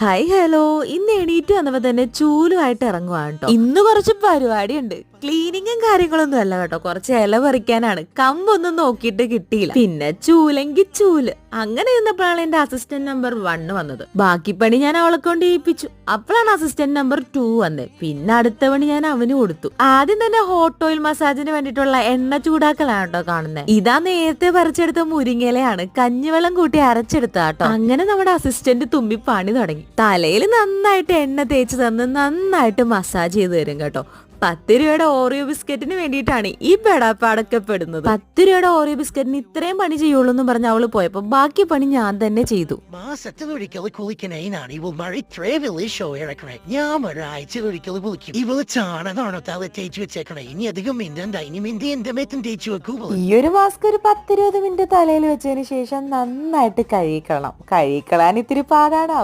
Hi hello ഇന്ന് എണീറ്റ് വന്നപ്പോ തന്നെ ചൂലുമായിട്ട് ഇറങ്ങുവാണ് കേട്ടോ ഇന്ന് കുറച്ച് പരിപാടിയുണ്ട്. ക്ലീനിങ്ങും കാര്യങ്ങളൊന്നും അല്ല കേട്ടോ. കുറച്ച് ഇല പറിക്കാനാണ്. കമ്പൊന്നും നോക്കിയിട്ട് കിട്ടിയില്ല. പിന്നെ ചൂലെങ്കി ചൂൽ. അങ്ങനെ ഇരുന്നപ്പോഴാണ് എന്റെ അസിസ്റ്റന്റ് നമ്പർ വണ്ണ് വന്നത്. ബാക്കി പണി ഞാൻ അവളെ കൊണ്ട് ഏൽപ്പിച്ചു. അപ്പോഴാണ് അസിസ്റ്റന്റ് നമ്പർ ടു വന്നത് പിന്നെ അടുത്ത പണി ഞാൻ അവന് കൊടുത്തു. ആദ്യം തന്നെ ഹോട്ട് ഓയിൽ മസാജിന് വേണ്ടിയിട്ടുള്ള എണ്ണ ചൂടാക്കലാണ് കേട്ടോ കാണുന്നത് ഇതാ നേരത്തെ പറിച്ചെടുത്ത മുരിങ്ങയിലയാണ് കഞ്ഞിവെള്ളം കൂട്ടി അരച്ചെടുത്ത കേട്ടോ. അങ്ങനെ നമ്മുടെ അസിസ്റ്റന്റ് തുമ്പി പണി തുടങ്ങി. തലയിൽ നന്നായിട്ട് എണ്ണ തേച്ച് തന്ന് നന്നായിട്ട് മസാജ് ചെയ്തു തരും കേട്ടോ. പത്ത് രൂപയുടെ ഓറിയോ ബിസ്ക്കറ്റിന് വേണ്ടിയിട്ടാണ് ഈ പെടാപ്പാടൊക്കെ പെടുന്നത്. പത്ത് രൂപയുടെ ഓറിയോ ബിസ്ക്കറ്റിന് ഇത്രയും പണി ചെയ്യുള്ളൂ എന്ന് പറഞ്ഞ് അവൾ പോയപ്പോ ബാക്കി പണി ഞാൻ തന്നെ ചെയ്തു. ഈയൊരു മാസ്ക് ഇവൾ മഴ ട്രേവലിൽ ഷോ ഇറക്കണേ. ഞാൻ ഒരാഴ്ചയിലൊരിക്കൽ കുളിക്കും. ഇവൾ ചാണകമാണോ തല തേച്ച് വെച്ചേക്കണേ? ഇനി അധികം മിണ്ടണ്ട. ഇനി മിണ്ടി എന്റെ മേത്തും തേച്ച് വെക്കൂവൾ ഈ ഒരു മാസ്ക് ഒരു പത്തിരുപത് മിനിറ്റ് തലയിൽ വെച്ചതിന് ശേഷം നന്നായിട്ട് കഴുകിക്കളണം കഴുകിക്കളാൻ ഇത്തിരി പാടാണ്.